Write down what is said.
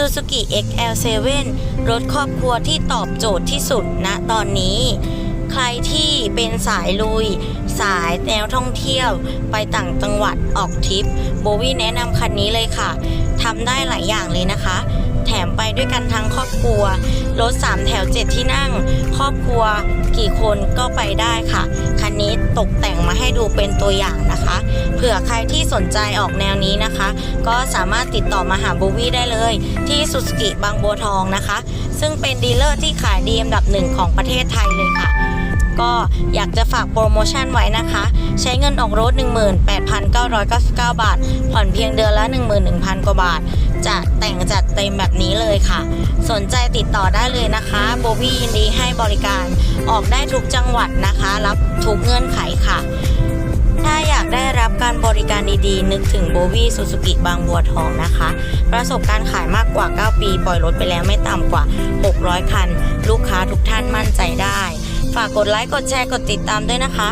Suzuki XL7 รถครอบครัวที่ตอบโจทย์ที่สุดณตอนนี้ ใครที่เป็นสายลุย สายแนวท่องเที่ยว ไปต่างจังหวัดออกทริป โบวี่แนะนำคันนี้เลยค่ะ ทำได้หลายอย่างเลยนะคะ แถมไปด้วยกันทั้งครอบครัว รถ 3 แถว 7 ที่นั่ง ครอบครัวกี่คนก็ไปได้ค่ะ คันนี้ตกแต่งมาให้ดูเป็นตัวอย่างนะคะ เผื่อใครที่สนใจออกแนวนี้นะคะ ก็สามารถติดต่อมาหาโบวี่ได้เลย ที่สุสกิบางบัวทองนะคะ ซึ่งเป็นดีลเลอร์ที่ขายดีอันดับหนึ่งของประเทศไทยเลย ก็อยากจะฝากโปรโมชั่นไว้นะคะ ใช้เงินออกรถ 18,999 บาท ผ่อนเพียงเดือนละ 11,000 กว่าบาท จะแต่งจัดเต็มแบบนี้เลยค่ะ สนใจติดต่อได้เลยนะคะโบวี่ยินดีให้บริการออกได้ทุกจังหวัดนะคะ รับทุกเงื่อนไขค่ะถ้าอยากได้รับการบริการดีๆ นึกถึงโบวี่ซูซูกิบางบัวทองนะคะ ประสบการณ์ขายมากกว่า 9 ปี ปล่อยรถไปแล้วไม่ต่ำกว่า 600 คัน ลูกค้าทุกท่านมั่นใจได้ ฝากกดไลค์ กดแชร์ กดติดตามด้วยนะคะ